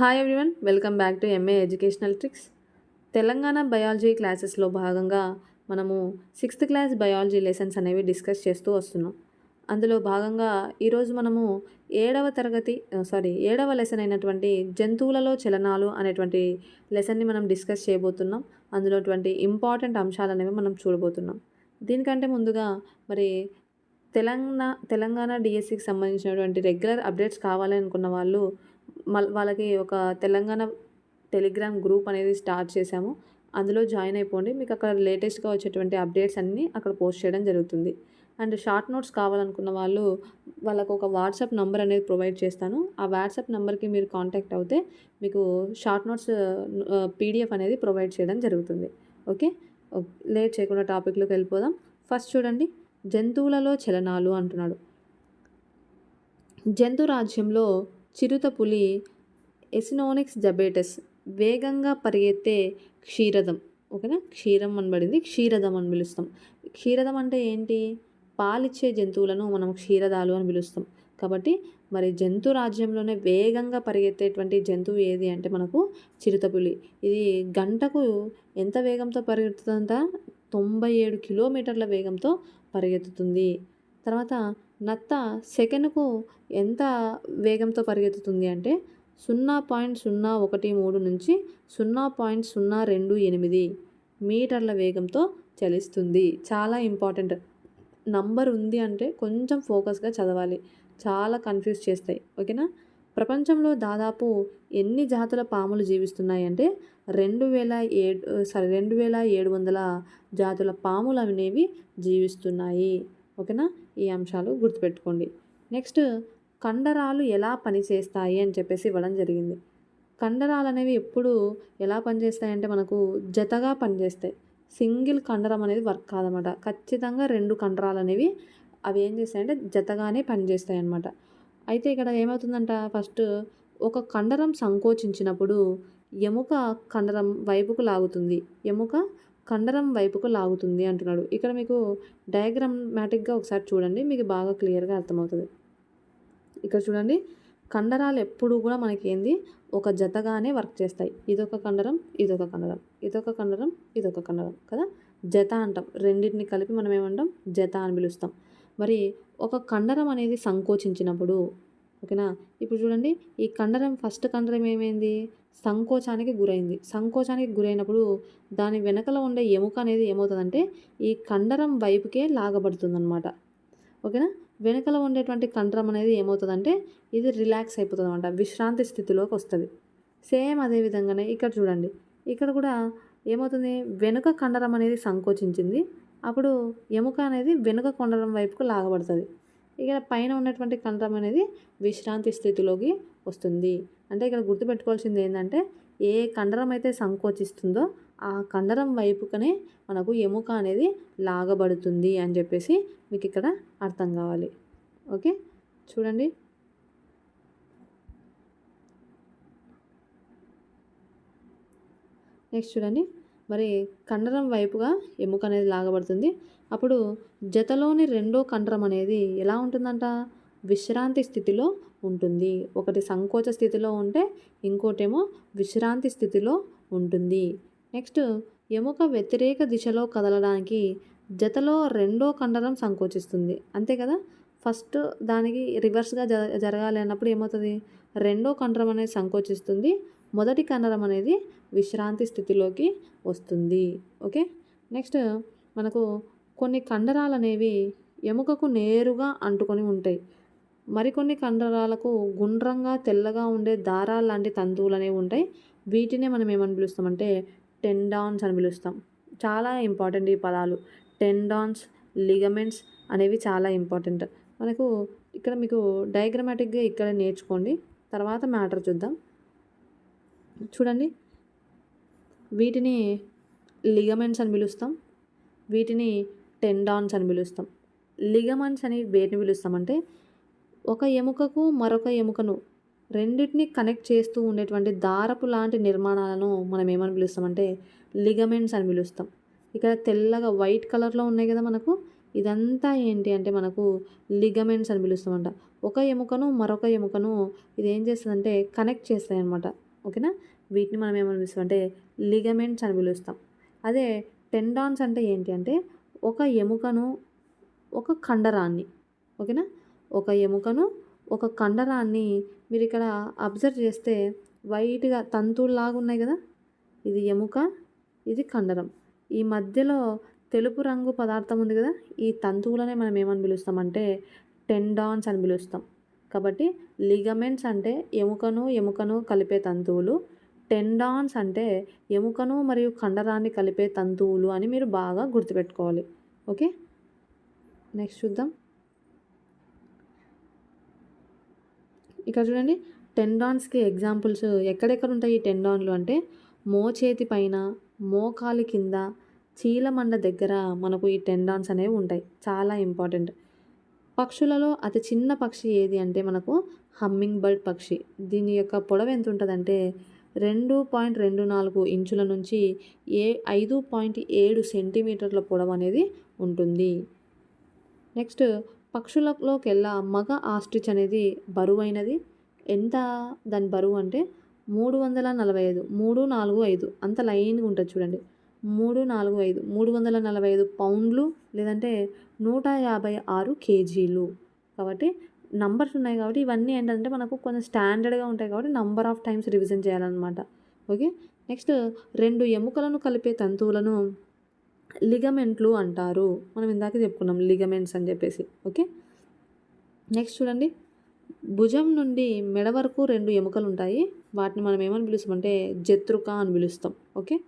Hi everyone welcome back to MA educational tricks Telangana biology క్లాసెస్లో భాగంగా మనము sixth class biology lessons అనేవి discuss చేస్తూ వస్తున్నాం. అందులో భాగంగా ఈరోజు మనము ఏడవ తరగతి సారీ ఏడవ లెసన్ అయినటువంటి జంతువులలో చలనాలు అనేటువంటి లెసన్ని మనం డిస్కస్ చేయబోతున్నాం. అందులోటువంటి ఇంపార్టెంట్ అంశాలు అనేవి మనం చూడబోతున్నాం. దీనికంటే ముందుగా మరి తెలంగాణ తెలంగాణ డిఎస్సికి సంబంధించినటువంటి రెగ్యులర్ అప్డేట్స్ కావాలి అనుకున్న వాళ్ళు వాళ్ళకి ఒక తెలంగాణ టెలిగ్రామ్ గ్రూప్ అనేది స్టార్ట్ చేశాము. అందులో జాయిన్ అయిపోండి. మీకు అక్కడ లేటెస్ట్గా వచ్చేటువంటి అప్డేట్స్ అన్నీ అక్కడ పోస్ట్ చేయడం జరుగుతుంది. అండ్ షార్ట్ నోట్స్ కావాలనుకున్న వాళ్ళు వాళ్ళకు ఒక వాట్సాప్ నెంబర్ అనేది ప్రొవైడ్ చేస్తాను. ఆ వాట్సాప్ నెంబర్కి మీరు కాంటాక్ట్ అవుతే మీకు షార్ట్ నోట్స్ పీడిఎఫ్ అనేది ప్రొవైడ్ చేయడం జరుగుతుంది. ఓకే? లేట్ చేయకుండా టాపిక్లోకి వెళ్ళిపోదాం. ఫస్ట్ చూడండి. జంతువులలో చలనాలు అంటున్నాడు. జంతు రాజ్యంలో చిరుత పులి ఎసినోనిక్స్ జబేటస్ వేగంగా పరిగెత్తే క్షీరదం. ఓకేనా? క్షీరం అనబడింది క్షీరదం అని పిలుస్తాం. క్షీరదం అంటే ఏంటి? పాలిచ్చే జంతువులను మనం క్షీరదాలు అని పిలుస్తాం. కాబట్టి మరి జంతు రాజ్యంలోనే వేగంగా పరిగెత్తేటువంటి జంతువు ఏది అంటే మనకు చిరుతపులి ఇది గంటకు ఎంత వేగంతో పరిగెత్తుతుందంట? తొంభై ఏడు కిలోమీటర్ల వేగంతో పరిగెత్తుతుంది. తర్వాత నత్త సెకనుకు ఎంత వేగంతో పరిగెత్తుతుంది అంటే సున్నా పాయింట్ సున్నా ఒకటి మూడు నుంచి సున్నా పాయింట్ సున్నా రెండు ఎనిమిది మీటర్ల వేగంతో చలిస్తుంది. చాలా ఇంపార్టెంట్. నంబర్ ఉంది అంటే కొంచెం ఫోకస్గా చదవాలి. చాలా కన్ఫ్యూజ్ చేస్తాయి. ఓకేనా? ప్రపంచంలో దాదాపు ఎన్ని జాతుల పాములు జీవిస్తున్నాయి అంటే రెండు వేల ఏడు సారీ రెండు వేల ఏడు వందల జాతుల పాములు అనేవి జీవిస్తున్నాయి. ఓకేనా? ఈ అంశాలు గుర్తుపెట్టుకోండి. నెక్స్ట్ కండరాలు ఎలా పనిచేస్తాయి అని చెప్పేసి ఇవ్వడం జరిగింది. కండరాలు అనేవి ఎప్పుడు ఎలా పనిచేస్తాయంటే మనకు జతగా పనిచేస్తాయి. సింగిల్ కండరం అనేది వర్క్ కాదనమాట. ఖచ్చితంగా రెండు కండరాలు అనేవి అవి ఏం చేస్తాయంటే జతగానే పనిచేస్తాయి అన్నమాట అయితే ఇక్కడ ఏమవుతుందంట ఫస్ట్ ఒక కండరం సంకోచించినప్పుడు ఎముక కండరం వైపుకు లాగుతుంది. ఎముక కండరం వైపుకు లాగుతుంది అంటున్నాడు. ఇక్కడ మీకు డయాగ్రామాటిక్గా ఒకసారి చూడండి మీకు బాగా క్లియర్గా అర్థమవుతుంది. ఇక్కడ చూడండి కండరాలు ఎప్పుడు కూడా మనకి ఏంది? ఒక జతగానే వర్క్ చేస్తాయి. ఇదొక కండరం ఇదొక కండరం ఇదొక కండరం ఇదొక కండరం కదా? జత అంటాం. రెండింటిని కలిపి మనం ఏమంటాం? జత అని పిలుస్తాం. మరి ఒక కండరం అనేది సంకోచించినప్పుడు ఓకేనా? ఇప్పుడు చూడండి ఈ కండరం ఫస్ట్ కండరం ఏమైంది? సంకోచానికి గురైంది. సంకోచానికి గురైనప్పుడు దాని వెనకల ఉండే ఎముక అనేది ఏమవుతుందంటే ఈ కండరం వైపుకే లాగబడుతుందన్నమాట. ఓకేనా? వెనకల ఉండేటువంటి కండరం అనేది ఏమవుతుందంటే ఇది రిలాక్స్ అయిపోతుంది అనమాట విశ్రాంతి స్థితిలోకి వస్తుంది. సేమ్ అదే విధంగానే ఇక్కడ చూడండి. ఇక్కడ కూడా ఏమవుతుంది? వెనుక కండరం అనేది సంకోచించింది. అప్పుడు ఎముక అనేది వెనుక కొండరం వైపుకు లాగబడుతుంది. ఇక్కడ పైన ఉన్నటువంటి కండరం అనేది విశ్రాంతి స్థితిలోకి వస్తుంది. అంటే ఇక్కడ గుర్తుపెట్టుకోవాల్సింది ఏంటంటే ఏ కండరం అయితే సంకోచిస్తుందో ఆ కండరం వైపుకనే మనకు ఎముక అనేది లాగబడుతుంది అని చెప్పేసి మీకు ఇక్కడ అర్థం కావాలి. ఓకే? చూడండి. నెక్స్ట్ చూడండి. మరి కండరం వైపుగా ఎముక అనేది లాగబడుతుంది. అప్పుడు జతలోని రెండో కండరం అనేది ఎలా ఉంటుందంట? విశ్రాంతి స్థితిలో ఉంటుంది. ఒకటి సంకోచ స్థితిలో ఉంటే ఇంకోటేమో విశ్రాంతి స్థితిలో ఉంటుంది. నెక్స్ట్ ఎముక వ్యతిరేక దిశలో కదలడానికి జతలో రెండో కండరం సంకోచిస్తుంది. అంతే కదా? ఫస్ట్ దానికి రివర్స్గా జ జరగాలి అన్నప్పుడు ఏమవుతుంది? రెండో కండరం అనేది సంకోచిస్తుంది. మొదటి కండరం అనేది విశ్రాంతి స్థితిలోకి వస్తుంది. ఓకే? నెక్స్ట్ మనకు కొన్ని కండరాలు అనేవి ఎముకకు నేరుగా అంటుకొని ఉంటాయి. మరికొన్ని కండరాలకు గుండ్రంగా తెల్లగా ఉండే దారాలు లాంటి తంతువులు అనేవి ఉంటాయి. వీటినే మనం ఏమని పిలుస్తామంటే టెండాన్స్ అని పిలుస్తాం. చాలా ఇంపార్టెంట్ ఈ పదాలు. టెండాన్స్ లిగమెంట్స్ అనేవి చాలా ఇంపార్టెంట్. మనకు ఇక్కడ మీకు డయాగ్రమాటిక్గా ఇక్కడ నేర్చుకోండి. తర్వాత మ్యాటర్ చూద్దాం. చూడండి. వీటిని లిగమెంట్స్ అని పిలుస్తాం. వీటిని టెండాన్స్ అని పిలుస్తాం. లిగమెంట్స్ అని వేటిని పిలుస్తామంటే ఒక ఎముకకు మరొక ఎముకను రెండింటిని కనెక్ట్ చేస్తూ ఉండేటువంటి దారపు లాంటి నిర్మాణాలను మనం ఏమని పిలుస్తామంటే లిగమెంట్స్ అని పిలుస్తాం. ఇక్కడ తెల్లగా వైట్ కలర్లో ఉన్నాయి కదా మనకు. ఇదంతా ఏంటి అంటే మనకు లిగమెంట్స్ అని పిలుస్తామంట. ఒక ఎముకను మరొక ఎముకను ఇది ఏం చేస్తుందంటే కనెక్ట్ చేస్తాయి అనమాట ఓకేనా? వీటిని మనం ఏమని పిలుస్తామంటే లిగమెంట్స్ అని పిలుస్తాం. అదే టెండాన్స్ అంటే ఏంటి అంటే ఒక ఎముకను ఒక కండరాన్ని ఓకేనా? ఒక ఎముకను ఒక కండరాన్ని మీరు ఇక్కడ అబ్జర్వ్ చేస్తే వైట్గా తంతువులాగా ఉన్నాయి కదా? ఇది ఎముక ఇది కండరం. ఈ మధ్యలో తెలుపు రంగు పదార్థం ఉంది కదా? ఈ తంతువులనే మనం ఏమని పిలుస్తామంటే టెండాన్స్ అని పిలుస్తాం. కాబట్టి లిగమెంట్స్ అంటే ఎముకను ఎముకను కలిపే తంతువులు టెండాన్స్ అంటే ఎముకను మరియు కండరాన్ని కలిపే తంతువులు అని మీరు బాగా గుర్తుపెట్టుకోవాలి. ఓకే? నెక్స్ట్ చూద్దాం. ఇక్కడ చూడండి. టెండాన్స్కి ఎగ్జాంపుల్స్ ఎక్కడెక్కడ ఉంటాయి ఈ టెండాన్లు అంటే మోచేతి పైన మోకాలి కింద చీలమండ దగ్గర మనకు ఈ టెండాన్స్ అనేవి ఉంటాయి. చాలా ఇంపార్టెంట్. పక్షులలో అతి చిన్న పక్షి ఏది అంటే మనకు హమ్మింగ్ బర్డ్ పక్షి. దీని యొక్క పొడవు ఎంత ఉంటుందంటే రెండు పాయింట్ రెండు నాలుగు ఇంచుల నుంచి ఏ ఐదు పాయింట్ ఏడు సెంటీమీటర్ల పొడవు అనేది ఉంటుంది. నెక్స్ట్ పక్షులలోకెల్లా మగ ఆస్ట్రిచ్ అనేది బరువైనది. ఎంత? దాని బరువు అంటే మూడు వందల నలభై ఐదు మూడు నాలుగు ఐదు. అంత లైన్గా ఉంటుంది చూడండి. మూడు నాలుగు ఐదు మూడు వందల నలభై ఐదు పౌండ్లు లేదంటే నూట యాభై ఆరు కేజీలు. కాబట్టి నంబర్స్ ఉన్నాయి కాబట్టి ఇవన్నీ ఏంటంటే మనకు కొంచెం స్టాండర్డ్గా ఉంటాయి కాబట్టి నంబర్ ఆఫ్ టైమ్స్ రివిజన్ చేయాలన్నమాట. ఓకే? నెక్స్ట్ రెండు ఎముకలను కలిపే తంతువులను లిగమెంట్లు అంటారు. మనం ఇందాక చెప్పుకున్నాం లిగమెంట్స్ అని చెప్పేసి. ఓకే? నెక్స్ట్ చూడండి. భుజం నుండి మెడ వరకు రెండు ఎముకలు ఉంటాయి. వాటిని మనం ఏమని పిలుస్తామంటే జత్రుక అని పిలుస్తాం. ఓకే?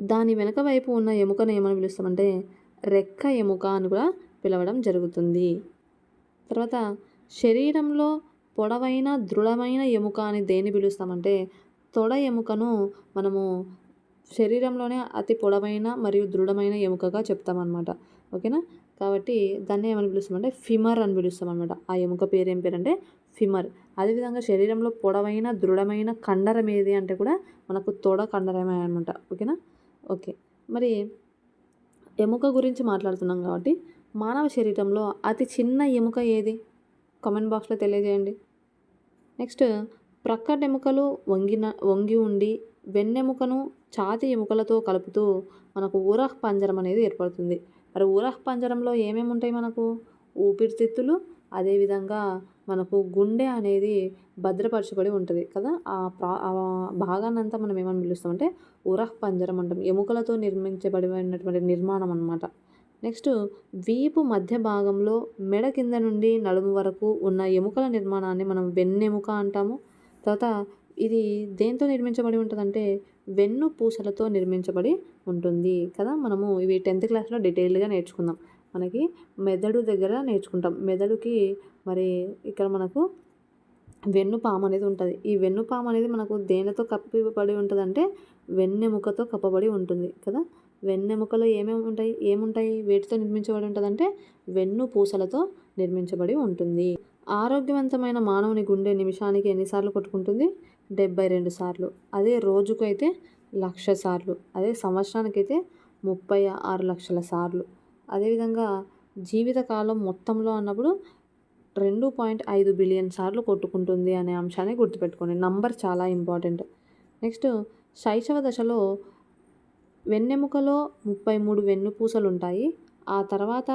దాని వెనక వైపు ఉన్న ఎముకను ఏమని పిలుస్తామంటే రెక్క ఎముక అని కూడా పిలవడం జరుగుతుంది. తర్వాత శరీరంలో పొడవైన దృఢమైన ఎముక అని దేన్ని పిలుస్తామంటే తొడ ఎముకను మనము శరీరంలోనే అతి పొడవైన మరియు దృఢమైన ఎముకగా చెప్తామన్నమాట. ఓకేనా? కాబట్టి దాన్ని ఏమని పిలుస్తామంటే ఫిమర్ అని పిలుస్తామన్నమాట. ఆ ఎముక పేరు ఏం పేరు అంటే ఫిమర్. అదేవిధంగా శరీరంలో పొడవైన దృఢమైన కండరం ఏది అంటే కూడా మనకు తొడ కండరమే అనమాట ఓకేనా? ఓకే. మరి ఎముక గురించి మాట్లాడుతున్నాం కాబట్టి మానవ శరీరంలో అతి చిన్న ఎముక ఏది? కామెంట్ బాక్స్లో తెలియజేయండి. నెక్స్ట్ ప్రక్కటెముకలు వంగిన వంగి ఉండి వెన్నెముకను ఛాతి ఎముకలతో కలుపుతూ మనకు ఊరహ్ పంజరం అనేది ఏర్పడుతుంది. మరి ఊరహ్ పంజరంలో ఏమేమి ఉంటాయి మనకు? ఊపిరితిత్తులు అదేవిధంగా మనకు గుండె అనేది భద్రపరచబడి ఉంటుంది కదా? ఆ ప్రా ఆ భాగాన్నంతా మనం ఏమని పిలుస్తామంటే ఉరహ్ పంజరం అంటాం. ఎముకలతో నిర్మించబడినటువంటి నిర్మాణం అనమాట నెక్స్ట్ వీపు మధ్య భాగంలో మెడ కింద నుండి నడుము వరకు ఉన్న ఎముకల నిర్మాణాన్ని మనం వెన్నెముక అంటాము. తర్వాత ఇది దేంతో నిర్మించబడి ఉంటుందంటే వెన్ను పూసలతో నిర్మించబడి ఉంటుంది కదా? మనము ఇవి టెన్త్ క్లాస్లో డీటెయిల్డ్గా నేర్చుకుందాం. మనకి మెదడు దగ్గర నేర్చుకుంటాం. మెదడుకి మరి ఇక్కడ మనకు వెన్నుపాము అనేది ఉంటుంది. ఈ వెన్నుపాము అనేది మనకు దేనితో కప్పబడి ఉంటుందంటే వెన్నెముకతో కప్పబడి ఉంటుంది కదా. వెన్నెముకలో ఏమేమి ఉంటాయి? ఏముంటాయి? వేటితో నిర్మించబడి ఉంటుందంటే వెన్ను పూసలతో నిర్మించబడి ఉంటుంది. ఆరోగ్యవంతమైన మానవుని గుండె నిమిషానికి ఎన్నిసార్లు కొట్టుకుంటుంది? డెబ్బై రెండు సార్లు. అదే రోజుకు అయితే లక్ష సార్లు. అదే సంవత్సరానికి అయితే ముప్పై ఆరు లక్షల సార్లు. అదేవిధంగా జీవితకాలం మొత్తంలో అన్నప్పుడు రెండు పాయింట్ ఐదు బిలియన్ సార్లు కొట్టుకుంటుంది అనే అంశాన్ని గుర్తుపెట్టుకోండి. నంబర్ చాలా ఇంపార్టెంట్. నెక్స్ట్ శైశవ దశలో వెన్నెముకలో ముప్పై మూడు వెన్నుపూసలు ఉంటాయి ఆ తర్వాత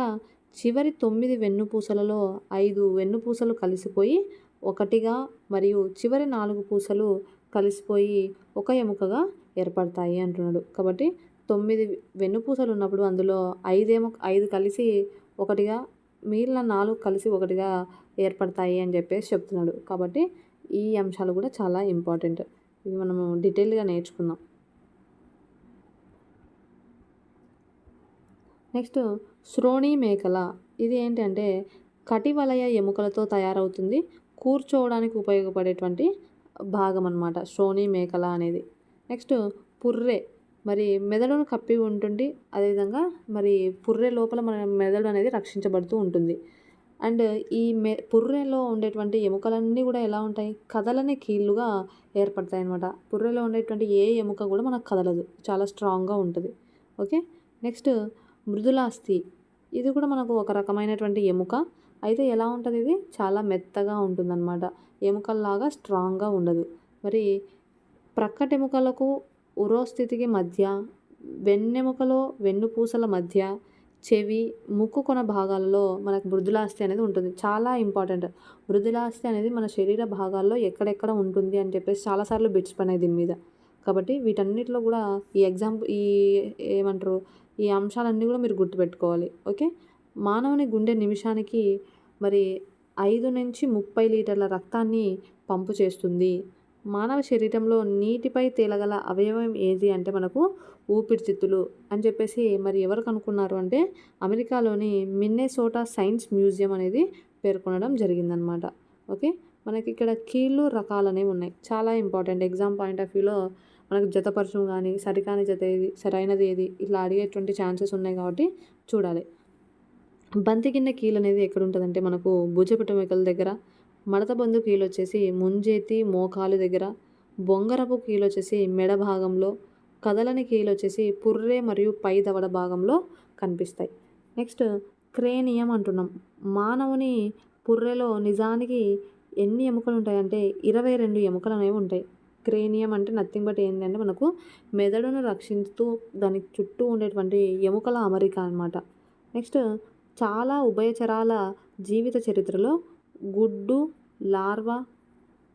చివరి తొమ్మిది వెన్నుపూసలలో ఐదు వెన్నుపూసలు కలిసిపోయి ఒకటిగా మరియు చివరి నాలుగు పూసలు కలిసిపోయి ఒక ఎముకగా ఏర్పడతాయి అంటున్నాడు. కాబట్టి తొమ్మిది వెన్నుపూసలు ఉన్నప్పుడు అందులో ఐదేమో ఐదు కలిసి ఒకటిగా మిగిలిన నాలుగు కలిసి ఒకటిగా ఏర్పడతాయి అని చెప్పేసి చెప్తున్నాడు. కాబట్టి ఈ అంశాలు కూడా చాలా ఇంపార్టెంట్. ఇవి మనము డీటెయిల్గా నేర్చుకుందాం. నెక్స్ట్ శ్రోణి మేకల. ఇది ఏంటంటే కటివలయ ఎముకలతో తయారవుతుంది. కూర్చోవడానికి ఉపయోగపడేటువంటి భాగం అన్నమాట శ్రోణి మేకల అనేది. నెక్స్ట్ పుర్రె. మరి మెదడును కప్పి ఉంటుంది అదేవిధంగా మరి పుర్రె లోపల మన మెదడు అనేది రక్షించబడుతూ ఉంటుంది. అండ్ ఈ మె పుర్రెలో ఉండేటువంటి ఎముకలన్నీ కూడా ఎలా ఉంటాయి? కదలని కీళ్ళుగా ఏర్పడతాయి అనమాట పుర్రెలో ఉండేటువంటి ఏ ఎముక కూడా మనకు కదలదు. చాలా స్ట్రాంగ్గా ఉంటుంది. ఓకే? నెక్స్ట్ మృదులాస్థి ఇది కూడా మనకు ఒక రకమైనటువంటి ఎముక. అయితే ఎలా ఉంటుంది ఇది? చాలా మెత్తగా ఉంటుందన్నమాట. ఎముకల్లాగా స్ట్రాంగ్గా ఉండదు. మరి ప్రక్కటెముకలకు ఉరోస్థితికి మధ్య వెన్నెముకలో వెన్నుపూసల మధ్య చెవి ముక్కు కొన భాగాలలో మనకు మృదులాస్థి అనేది ఉంటుంది. చాలా ఇంపార్టెంట్. మృదులాస్థి అనేది మన శరీర భాగాల్లో ఎక్కడెక్కడ ఉంటుంది అని చెప్పేసి చాలాసార్లు బిట్స్ పడినాయి దీని మీద. కాబట్టి వీటన్నిటిలో కూడా ఈ ఎగ్జాంపుల్ ఈ ఏమంటారు ఈ అంశాలన్నీ కూడా మీరు గుర్తుపెట్టుకోవాలి. ఓకే? మానవుని గుండె నిమిషానికి మరి ఐదు నుంచి ముప్పై లీటర్ల రక్తాన్ని పంపు చేస్తుంది. మానవ శరీరంలో నీటిపై తేలగల అవయవం ఏది అంటే మనకు ఊపిరితిత్తులు అని చెప్పేసి మరి ఎవరు కనుక్కున్నారు అంటే అమెరికాలోని మిన్నెసోటా సైన్స్ మ్యూజియం అనేది పేర్కొనడం జరిగిందనమాట ఓకే? మనకి ఇక్కడ కీళ్ళు రకాలు అనేవి ఉన్నాయి. చాలా ఇంపార్టెంట్. ఎగ్జామ్ పాయింట్ ఆఫ్ వ్యూలో మనకు జతపరచం కానీ సరికాని జత ఏది సరైనది ఏది ఇట్లా అడిగేటువంటి ఛాన్సెస్ ఉన్నాయి కాబట్టి చూడాలి. బంతి కింద కీలు అనేది ఎక్కడ ఉంటుందంటే మనకు భుజపిటమికల దగ్గర మడత బంధు కీలు వచ్చేసి ముంజేతి మోకాలు దగ్గర బొంగరపు కీలు వచ్చేసి మెడ భాగంలో కదలని కీలు వచ్చేసి పుర్రె మరియు పై దవడ భాగంలో కనిపిస్తాయి. నెక్స్ట్ క్రేనియం అంటున్నాం. మానవుని పుర్రెలో నిజానికి ఎన్ని ఎముకలు ఉంటాయంటే ఇరవై రెండు ఎముకలు అనేవి ఉంటాయి. క్రేనియం అంటే నథింగ్ బట్ ఏంటంటే మనకు మెదడును రక్షిస్తూ దానికి చుట్టూ ఉండేటువంటి ఎముకల అమరిక అనమాట నెక్స్ట్ చాలా ఉభయచరాల జీవిత చరిత్రలో గుడ్డు లార్వా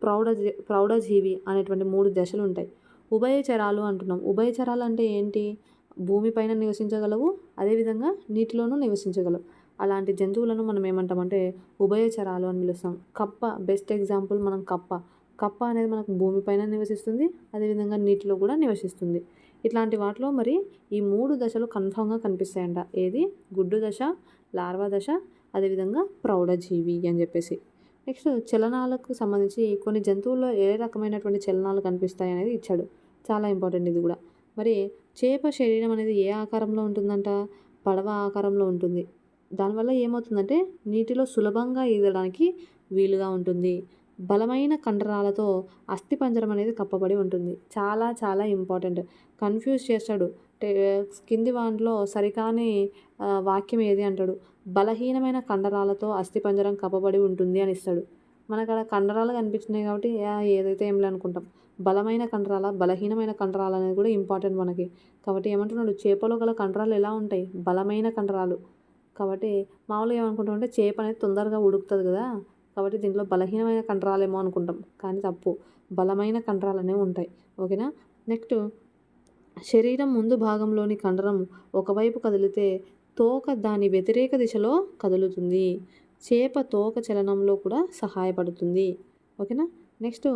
ప్రౌఢ ప్రౌఢజీవి అనేటువంటి మూడు దశలు ఉంటాయి. ఉభయచరాలు అంటున్నాం. ఉభయచరాలు అంటే ఏంటి? భూమిపైన నివసించగలవు అదేవిధంగా నీటిలోనూ నివసించగలవు. అలాంటి జంతువులను మనం ఏమంటామంటే ఉభయచరాలు అని పిలుస్తాం. కప్ప బెస్ట్ ఎగ్జాంపుల్ మనం కప్ప. కప్ప అనేది మనకు భూమిపైన నివసిస్తుంది అదేవిధంగా నీటిలో కూడా నివసిస్తుంది. ఇట్లాంటి వాటిలో మరి ఈ మూడు దశలు కన్ఫామ్గా కనిపిస్తాయంట. ఏది? గుడ్డు దశ లార్వా దశ అదేవిధంగా ప్రౌఢజీవి అని చెప్పేసి. నెక్స్ట్ చలనాలకు సంబంధించి కొన్ని జంతువుల్లో ఏ రకమైనటువంటి చలనాలు కనిపిస్తాయి అనేది ఇచ్చాడు. చాలా ఇంపార్టెంట్ ఇది కూడా. మరి చేప శరీరం అనేది ఏ ఆకారంలో ఉంటుందంట? పడవ ఆకారంలో ఉంటుంది. దానివల్ల ఏమవుతుందంటే నీటిలో సులభంగా ఈదడానికి వీలుగా ఉంటుంది. బలమైన కండరాలతో అస్థిపంజరం అనేది కప్పబడి ఉంటుంది. చాలా చాలా ఇంపార్టెంట్. కన్ఫ్యూజ్ చేస్తాడు. కింది వాటిలో సరికాని వాక్యం ఏది అంటాడు? బలహీనమైన కండరాలతో అస్థిపంజరం కప్పబడి ఉంటుంది అని ఇస్తాడు. మనకు అక్కడ కండరాలు కనిపించినాయి కాబట్టి ఏదైతే ఏం అనుకుంటాం బలమైన కండరాల బలహీనమైన కండరాలు అనేది కూడా ఇంపార్టెంట్ మనకి. కాబట్టి ఏమంటున్నాడు? చేపలో గల కండరాలు ఎలా ఉంటాయి? బలమైన కండరాలు. కాబట్టి మామూలుగా ఏమనుకుంటాం అంటే చేప అనేది తొందరగా ఉడుకుతుంది కదా. కాబట్టి దీంట్లో బలహీనమైన కండరాలేమో అనుకుంటాం. కానీ తప్పు. బలమైన కండరాలు అనేవి ఉంటాయి. ఓకేనా? నెక్స్ట్ శరీరం ముందు భాగంలోని కండరం ఒకవైపు కదిలితే తోక దాని వ్యతిరేక దిశలో కదులుతుంది. చేప తోక చలనంలో కూడా సహాయపడుతుంది. ఓకేనా? నెక్స్ట్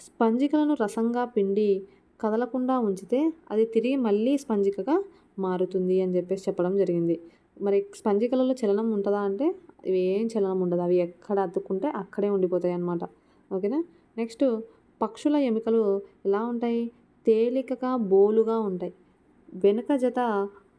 స్పంజికలను రసంగా పిండి కదలకుండా ఉంచితే అది తిరిగి మళ్ళీ స్పంజికగా మారుతుంది అని చెప్పేసి చెప్పడం జరిగింది. మరి స్పంజికలలో చలనం ఉంటుందా అంటే ఇవి ఏం చలనం ఉండదు. అవి ఎక్కడ అతుక్కుంటే అక్కడే ఉండిపోతాయి అన్నమాట. ఓకేనా? నెక్స్ట్ పక్షుల ఎముకలు ఎలా ఉంటాయి? తేలికగా బోలుగా ఉంటాయి. వెనుక జత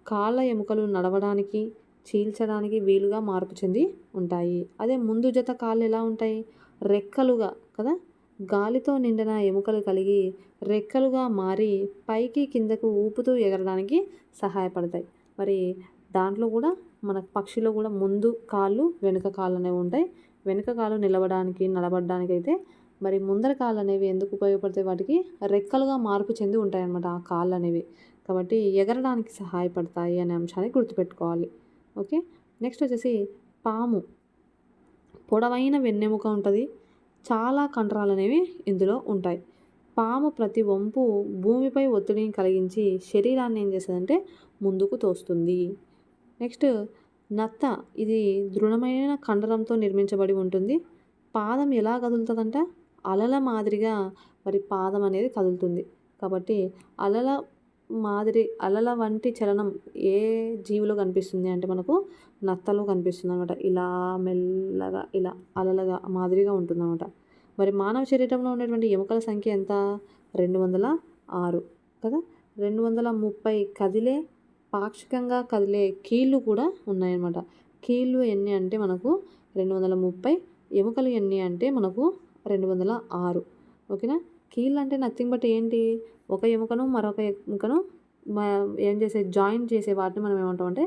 కాళ్ళ ఎముకలు నడవడానికి చీల్చడానికి వీలుగా మార్పు చెంది ఉంటాయి. అదే ముందు జత కాళ్ళు ఎలా ఉంటాయి? రెక్కలుగా కదా? గాలితో నిండిన ఎముకలు కలిగి రెక్కలుగా మారి పైకి కిందకు ఊపుతూ ఎగరడానికి సహాయపడతాయి. మరి దాంట్లో కూడా మన పక్షిలో కూడా ముందు కాళ్ళు వెనుక కాళ్ళు అనేవి ఉంటాయి. వెనుక కాళ్ళు నిలబడడానికి నడబడడానికి అయితే మరి ముందర కాళ్ళు అనేవి ఎందుకు ఉపయోగపడతాయి? వాటికి రెక్కలుగా మార్పు చెంది ఉంటాయి అన్నమాట ఆ కాళ్ళు అనేవి. కాబట్టి ఎగరడానికి సహాయపడతాయి అనే అంశాన్ని గుర్తుపెట్టుకోవాలి. ఓకే? నెక్స్ట్ వచ్చేసి పాము. పొడవైన వెన్నెముక ఉంటుంది. చాలా కండరాలు అనేవి ఇందులో ఉంటాయి. పాము ప్రతి వంపు భూమిపై ఒత్తిడిని కలిగించి శరీరాన్ని ఏం చేస్తుందంటే ముందుకు తోస్తుంది. నెక్స్ట్ నత్త. ఇది దృఢమైన కండరంతో నిర్మించబడి ఉంటుంది. పాదం ఎలా కదులుతుందంట? అలల మాదిరిగా మరి పాదం అనేది కదులుతుంది. కాబట్టి అలల మాదిరి అలల వంటి చలనం ఏ జీవిలో కనిపిస్తుంది అంటే మనకు నత్తలో కనిపిస్తుంది అనమాట ఇలా మెల్లగా ఇలా అలలగా మాదిరిగా ఉంటుందన్నమాట. మరి మానవ శరీరంలో ఉన్నటువంటి ఎముకల సంఖ్య ఎంత? రెండు వందల ఆరు కదా? రెండు వందల ముప్పై కదిలే పాక్షికంగా కదిలే కీళ్ళు కూడా ఉన్నాయన్నమాట. కీళ్ళు ఎన్ని అంటే మనకు రెండు వందల ముప్పై ఎముకలు ఎన్ని అంటే మనకు రెండు వందల ఆరు. ఓకేనా? కీళ్ళు అంటే నథింగ్ బట్ ఏంటి? ఒక ఎముకను మరొక ఎముకను ఏం చేసే జాయిన్ చేసే వాటిని మనం ఏమంటాం అంటే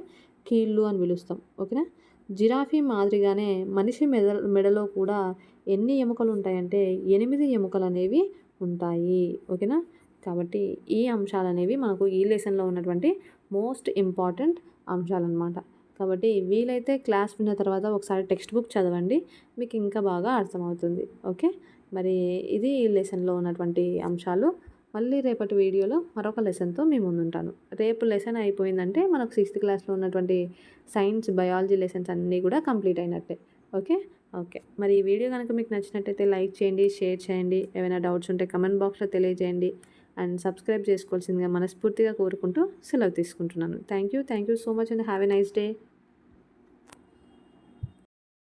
కీళ్ళు అని పిలుస్తాం. ఓకేనా? జిరాఫీ మాదిరిగానే మనిషి మెద మెడలో కూడా ఎన్ని ఎముకలు ఉంటాయంటే ఎనిమిది ఎముకలు అనేవి ఉంటాయి. ఓకేనా? కాబట్టి ఈ అంశాలు అనేవి మనకు ఈ లెసన్లో ఉన్నటువంటి మోస్ట్ ఇంపార్టెంట్ అంశాలన్నమాట. కాబట్టి వీలైతే క్లాస్ విన్న తర్వాత ఒకసారి టెక్స్ట్ బుక్ చదవండి. మీకు ఇంకా బాగా అర్థమవుతుంది. ఓకే? మరి ఇది ఈ లెసన్లో ఉన్నటువంటి అంశాలు. మళ్ళీ రేపటి వీడియోలో మరొక లెసన్తో మీ ముందుంటాను. రేపు లెసన్ అయిపోయిందంటే మనకు సిక్స్త్ క్లాస్లో ఉన్నటువంటి సైన్స్ బయాలజీ లెసన్స్ అన్నీ కూడా కంప్లీట్ అయినట్టే. ఓకే? ఓకే. మరి ఈ వీడియో కనుక మీకు నచ్చినట్టయితే లైక్ చేయండి షేర్ చేయండి. ఏమైనా డౌట్స్ ఉంటే కమెంట్ బాక్స్లో తెలియజేయండి. అండ్ సబ్స్క్రైబ్ చేసుకోవాల్సిందిగా మనస్ఫూర్తిగా కోరుకుంటూ సెలవు తీసుకుంటున్నాను. Thank you thank you so much and have a nice day.